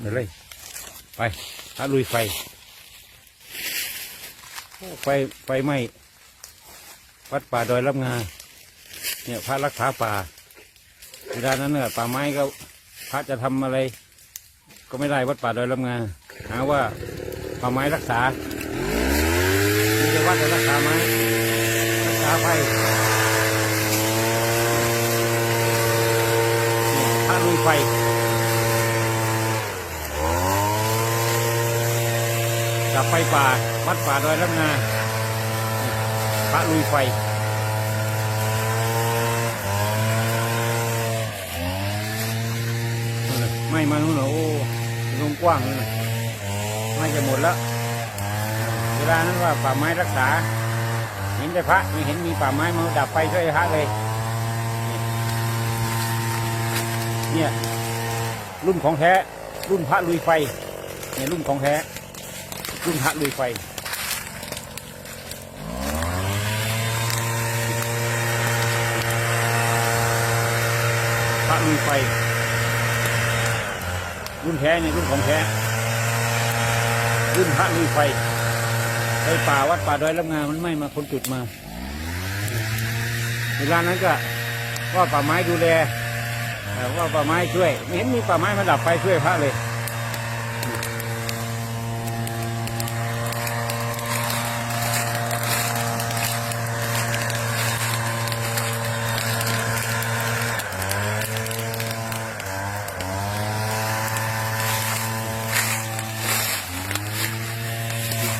เดี๋ยวเลย ไปพระลุยไฟ ไฟ ไฟไหม้วัดป่าดอยรับงาเนี่ยพระรักษาป่าเวลานั้นเนี่ยป่าไม้ก็พระจะทำอะไร ก็ไม่ได้วัดป่าดอยรับงาหาว่าป่าไม้รักษาไม่ใช่วัดแต่รักษาไม้รักษาไฟนี่พระลุยไฟ ดับไฟป่าวัดป่าดอยรับงาพระลุยไฟไม่มานู่นหรอโอ้ลงกว้างเลยนะไม่จะหมดแล้วเวลานั้นว่าป่าไม้รักษา เห็นแต่พระไม่เห็นมีป่าไม้มาดับไฟช่วยพระเลย เนี่ยรุ่นของแท้รุ่นพระลุยไฟเนี่ยรุ่นของแท้ รุ่นพระลุยไฟพระลุยไฟ รุ่นแท้เนี่ยรุ่นของแท้ รุ่นพระลุยไฟไฟป่าวัดป่าดอยลำงามันไม่มาคนจุดมา เวลานั้นก็ว่าป่าไม้ดูแลว่าป่าไม้ช่วย ไม่เห็นมีป่าไม้มาดับไฟช่วยพระเลย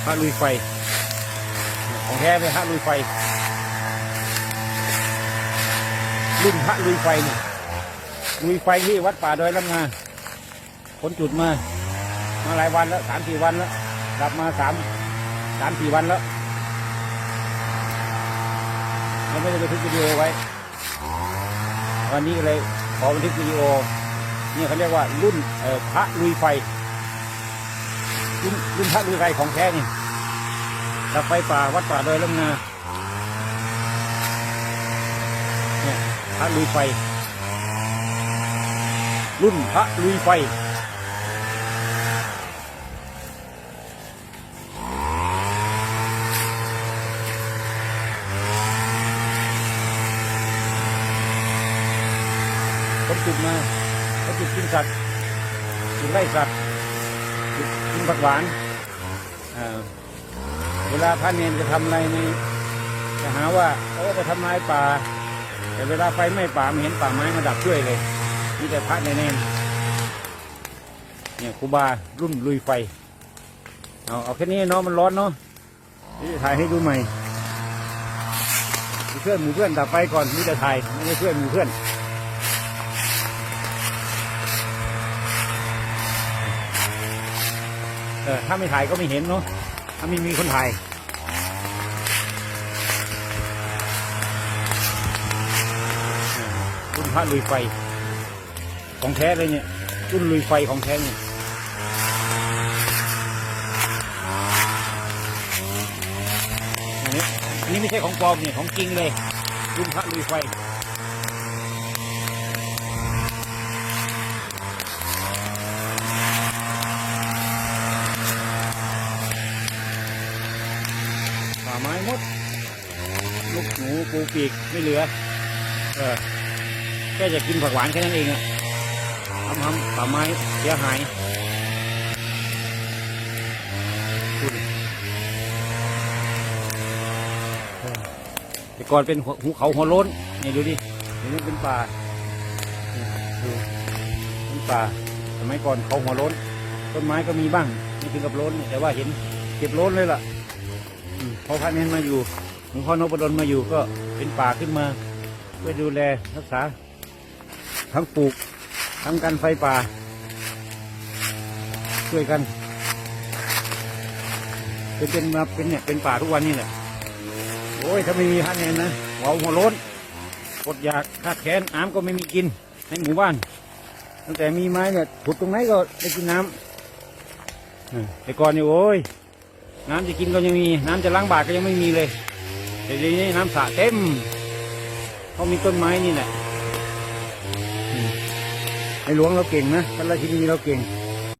พระลุยไฟ ของแท้เลยพระลุยไฟ รุ่นพระลุยไฟเนี่ยลุยไฟที่วัดป่าดอยลำงาคนจุดมา มาหลายวันแล้วสามสี่วันแล้วกลับมาสามสามสี่วันแล้วยังไม่ได้บันทึกวิดีโอไว้ วันนี้เลยขอบันทึกวิดีโอเนี่ยเขาเรียกว่ารุ่นเอ่อพระลุยไฟ รุ่นรุ่นพระลุยไฟของแท้นี่ดับไฟป่าวัดป่าดอยลำงาเนี่ยพระลุยไฟ รุ่นพระลุยไฟคนจุดมาเขาจุดกินสัตว์จุดไล่สัตว์ ผักหวานเวลาพระเนนจะทำอะไรนี่จะหาว่าโอ้ไปทำลายป่า แต่เวลาไฟไหม้ป่าไม่เห็นป่าไม้มาดับช่วยเลยมีแต่พระเนนเนี่ยครูบารุ่นลุยไฟเอาเอาแค่นี้เนาะมันร้อนเนาะเดี๋ยวจะถ่ายให้ดูใหม่เพื่อนหมู่เพื่อนดับไฟก่อนมีแต่ถ่ายไม่ได้เพื่อนหมู่เพื่อน เออถ้าไม่ถ่ายก็ไม่เห็นเนาะถ้าไม่มีคนถ่ายรุ่นพระลุยไฟ ของแท้เลยเนี่ยรุ่นลุยไฟของแท้เนี่ยอันนี้อันนี้ไม่ใช่ของปลอมเนี่ยของจริงเลยรุ่นพระลุยไฟ ไม้หมด ลูกหนูปูปีกไม่เหลือ เออแค่จะกินผักหวานแค่นั้นเองอะทำทำป่าไม้เสียหายดูดิแต่ก่อนเป็นหูเขาหัวโล้นนี่ดูดิเดี๋ยวนี้เป็นป่านี่ดูเป็นป่าสมัยก่อนเขาหัวโล้นต้นไม้ก็มีบ้างไม่ถึงกับโล้นแต่ว่าเห็นเก็บโล้นเลยล่ะ พอพระเน้นมาอยู่หลวงพ่อนพดลมาอยู่ก็เป็นป่าขึ้นมาเพื่อดูแลรักษา ทั้งปลูกทั้งกันไฟป่า ช่วยกันเป็นเป็นมาเป็นเนี่ยเป็นป่าทุกวันนี่แหละโอ้ยถ้าไม่มีพระเน้นนะหัวหัวล้นอดอยากขาดแคลนน้ำก็ไม่มีกินในหมู่บ้าน ตั้งแต่มีไม้เนี่ยขุดตรงไหนก็ได้กินน้ำอืมแต่ก่อนเนี่ยโอ้ย น้ำจะกินก็ยังมี น้ำจะล้างบาทก็ยังไม่มีเลยแต่เดี๋ยวนี้น้ำสระเต็มเขามีต้นไม้นี่แหละอืมในหลวงเราเก่งนะท่านราชินีเราเก่ง